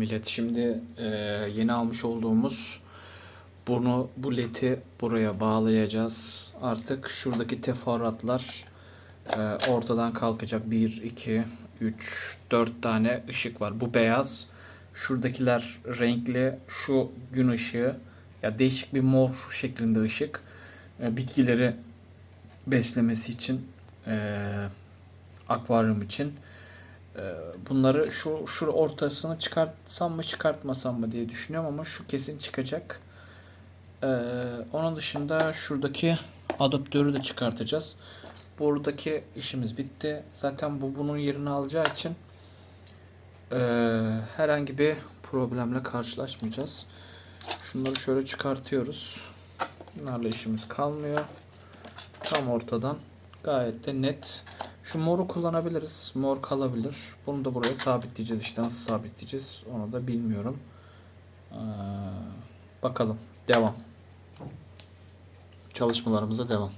millet. Şimdi e, yeni almış olduğumuz bunu bu ledi buraya bağlayacağız. Artık şuradaki teferruatlar e, ortadan kalkacak. 1, 2, 3, 4 tane ışık var. Bu beyaz. Şuradakiler renkli. Şu gün ışığı. Ya değişik bir mor şeklinde ışık. E, bitkileri beslemesi için. E, akvaryum için. Ee, bunları şu şu ortasını çıkartsam mı çıkartmasam mı diye düşünüyorum ama şu kesin çıkacak. Ee, onun dışında şuradaki adaptörü de çıkartacağız. Buradaki işimiz bitti. Zaten bu bunun yerini alacağı için ee, herhangi bir problemle karşılaşmayacağız. Şunları şöyle çıkartıyoruz. Bunlarla işimiz kalmıyor. Tam ortadan gayet de net. Şu moru kullanabiliriz. Mor kalabilir. Bunu da buraya sabitleyeceğiz. İşte nasıl sabitleyeceğiz onu da bilmiyorum. Ee, bakalım. Devam. Çalışmalarımıza devam.